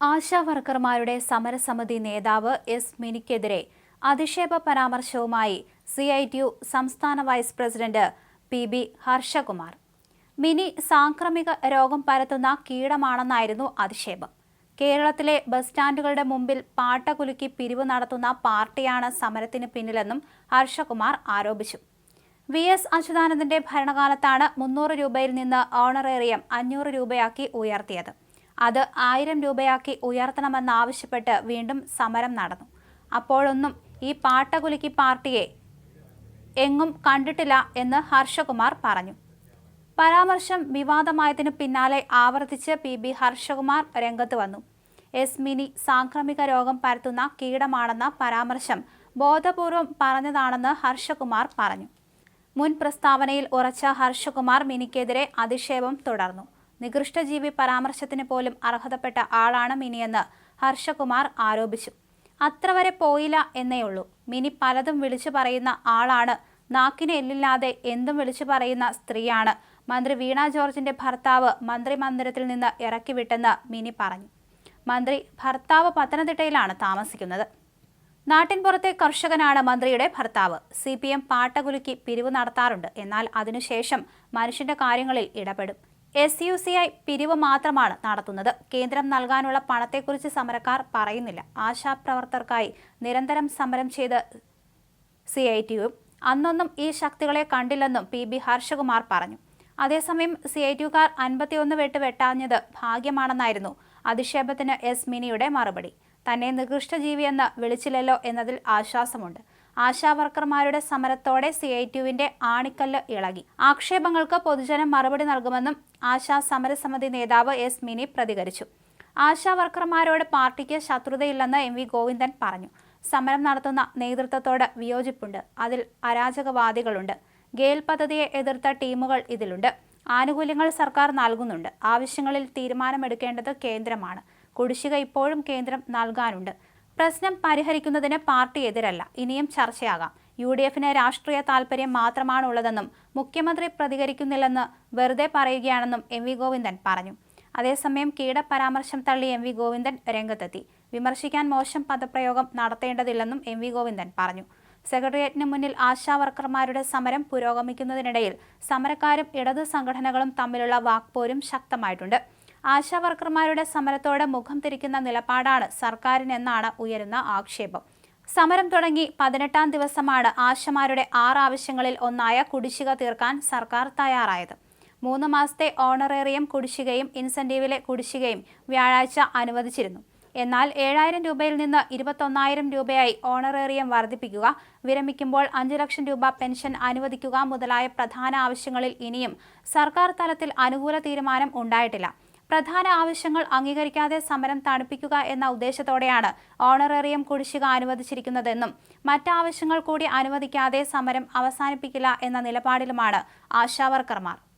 ആശാ വർക്കർമാരുടെ സമരസമിതി നേതാവ് എസ് മിനിക്കെതിരെ അധിക്ഷേപ പരാമർശവുമായി സി ഐ ടി യു സംസ്ഥാന vice president P B Harshakumar. Mini സാംക്രമിക രോഗം പരത്തുന്ന കീടമാണെന്നായിരുന്നു അധിക്ഷേപം. കേരളത്തിലെ ബസ് സ്റ്റാൻഡുകളുടെ മുമ്പിൽ പാട്ട കുലുക്കി പിരിവ് നടത്തുന്ന പാർട്ടിയാണ് സമരത്തിന് പിന്നിലെന്നും ഹർഷകുമാർ ആരോപിച്ചു. വി എസ് അച്യുതാനന്ദന്റെ ഭരണകാലത്താണ് മുന്നൂറ് രൂപയിൽ നിന്ന് ഓണറേറിയം അഞ്ഞൂറ് രൂപയാക്കി ഉയർത്തിയത്. അത് ആയിരം രൂപയാക്കി ഉയർത്തണമെന്നാവശ്യപ്പെട്ട് വീണ്ടും സമരം നടന്നു. അപ്പോഴൊന്നും ഈ പാട്ടകുലുക്കി പാർട്ടിയെ എങ്ങും കണ്ടിട്ടില്ല എന്ന് ഹർഷകുമാർ പറഞ്ഞു. പരാമർശം വിവാദമായതിനു പിന്നാലെ ആവർത്തിച്ച് പി ബി ഹർഷകുമാർ രംഗത്ത് വന്നു. എസ് മിനി സാംക്രമിക രോഗം പരത്തുന്ന കീടമാണെന്ന പരാമർശം ബോധപൂർവം പറഞ്ഞതാണെന്ന് ഹർഷകുമാർ പറഞ്ഞു. മുൻ പ്രസ്താവനയിൽ ഉറച്ച ഹർഷകുമാർ മിനിക്കെതിരെ അധിക്ഷേപം തുടർന്നു. നികൃഷ്ടജീവി പരാമർശത്തിന് പോലും അർഹതപ്പെട്ട ആളാണ് മിനിയെന്ന് ഹർഷകുമാർ ആരോപിച്ചു. അത്ര വരെ പോയില്ല എന്നേയുള്ളൂ മിനി പലതും വിളിച്ചു പറയുന്ന ആളാണ്. നാക്കിന് എല്ലില്ലാതെ എന്തും വിളിച്ചു പറയുന്ന സ്ത്രീയാണ്. മന്ത്രി വീണ ജോർജിന്റെ ഭർത്താവ് മന്ത്രി മന്ദിരത്തിൽ നിന്ന് ഇറക്കിവിട്ടെന്ന് മിനി പറഞ്ഞു. മന്ത്രി ഭർത്താവ് പത്തനംതിട്ടയിലാണ് താമസിക്കുന്നത്. നാട്ടിൻപുറത്തെ കർഷകനാണ് മന്ത്രിയുടെ ഭർത്താവ്. സി പി എം പാട്ടകുലുക്കി പിരിവ് നടത്താറുണ്ട്. എന്നാൽ അതിനുശേഷം മനുഷ്യന്റെ കാര്യങ്ങളിൽ ഇടപെടും. എസ് യു സി ഐ പിരിവ് മാത്രമാണ് നടത്തുന്നത്. കേന്ദ്രം നൽകാനുള്ള പണത്തെക്കുറിച്ച് സമരക്കാർ പറയുന്നില്ല. ആശാപ്രവർത്തകർക്കായി നിരന്തരം സമരം ചെയ്ത് സി ഐ ടിയും അന്നൊന്നും ഈ ശക്തികളെ കണ്ടില്ലെന്നും പി ബി ഹർഷകുമാർ പറഞ്ഞു. അതേസമയം സി ഐ ടിയുകാർ അൻപത്തിയൊന്ന് വെട്ട് വെട്ടാഞ്ഞത് ഭാഗ്യമാണെന്നായിരുന്നു അധിക്ഷേപത്തിന് എസ് മിനിയുടെ മറുപടി. തന്നെ നികൃഷ്ടജീവിയെന്ന് വിളിച്ചില്ലല്ലോ എന്നതിൽ ആശ്വാസമുണ്ട്. ആശാവർക്കർമാരുടെ സമരത്തോടെ സി ഐ ടിയുവിന്റെ ആണിക്കല്ല് ഇളകി. ആക്ഷേപങ്ങൾക്ക് പൊതുജനം മറുപടി നൽകുമെന്നും ആശാ സമരസമിതി നേതാവ് എസ് മിനി പ്രതികരിച്ചു. ആശാവർക്കർമാരോട് പാർട്ടിക്ക് ശത്രുതയില്ലെന്ന് എം വി ഗോവിന്ദൻ പറഞ്ഞു. സമരം നടത്തുന്ന നേതൃത്വത്തോട് വിയോജിപ്പുണ്ട്. അതിൽ അരാജകവാദികളുണ്ട്. ഗെയിൽ പദ്ധതിയെ എതിർത്ത ടീമുകൾ ഇതിലുണ്ട്. ആനുകൂല്യങ്ങൾ സർക്കാർ നൽകുന്നുണ്ട്. ആവശ്യങ്ങളിൽ തീരുമാനമെടുക്കേണ്ടത് കേന്ദ്രമാണ്. കുടിശ്ശിക ഇപ്പോഴും കേന്ദ്രം നൽകാനുണ്ട്. പ്രശ്നം പരിഹരിക്കുന്നതിന് പാർട്ടി എതിരല്ല. ഇനിയും ചർച്ചയാകാം. യു ഡി എഫിന് രാഷ്ട്രീയ താൽപര്യം മാത്രമാണുള്ളതെന്നും മുഖ്യമന്ത്രി പ്രതികരിക്കുന്നില്ലെന്ന് വെറുതെ പറയുകയാണെന്നും എം വി ഗോവിന്ദൻ പറഞ്ഞു. അതേസമയം കീടപരാമർശം തള്ളി എം വി ഗോവിന്ദൻ രംഗത്തെത്തി. വിമർശിക്കാൻ മോശം പദപ്രയോഗം നടത്തേണ്ടതില്ലെന്നും എം വി ഗോവിന്ദൻ പറഞ്ഞു. സെക്രട്ടേറിയറ്റിന് മുന്നിൽ ആശാവർക്കർമാരുടെ സമരം പുരോഗമിക്കുന്നതിനിടയിൽ സമരക്കാരും ഇടതു സംഘടനകളും തമ്മിലുള്ള വാക്പോരും ശക്തമായിട്ടുണ്ട്. ആശാ വർക്കർമാരുടെ സമരത്തോട് മുഖം തിരിക്കുന്ന നിലപാടാണ് സർക്കാരിനെന്നാണ് ഉയരുന്ന ആക്ഷേപം. സമരം തുടങ്ങി പതിനെട്ടാം ദിവസമാണ് ആശമാരുടെ ആറ് ആവശ്യങ്ങളിൽ ഒന്നായ കുടിശ്ശിക തീർക്കാൻ സർക്കാർ തയ്യാറായത്. മൂന്ന് മാസത്തെ ഓണറേറിയം കുടിശ്ശികയും ഇൻസെന്റീവിലെ കുടിശ്ശികയും വ്യാഴാഴ്ച അനുവദിച്ചിരുന്നു. എന്നാൽ ഏഴായിരം രൂപയിൽ നിന്ന് ഇരുപത്തൊന്നായിരം രൂപയായി ഓണറേറിയം വർദ്ധിപ്പിക്കുക വിരമിക്കുമ്പോൾ അഞ്ചു ലക്ഷം രൂപ പെൻഷൻ അനുവദിക്കുക മുതലായ പ്രധാന ആവശ്യങ്ങളിൽ ഇനിയും സർക്കാർ തലത്തിൽ അനുകൂല തീരുമാനം ഉണ്ടായിട്ടില്ല. പ്രധാന ആവശ്യങ്ങൾ അംഗീകരിക്കാതെ സമരം തണുപ്പിക്കുക എന്ന ഉദ്ദേശത്തോടെയാണ് ഓണറേറിയം കുടിശ്ശിക അനുവദിച്ചിരിക്കുന്നതെന്നും മറ്റാവശ്യങ്ങൾ കൂടി അനുവദിക്കാതെ സമരം അവസാനിപ്പിക്കില്ല എന്ന നിലപാടിലുമാണ് ആശാവർക്കർമാർ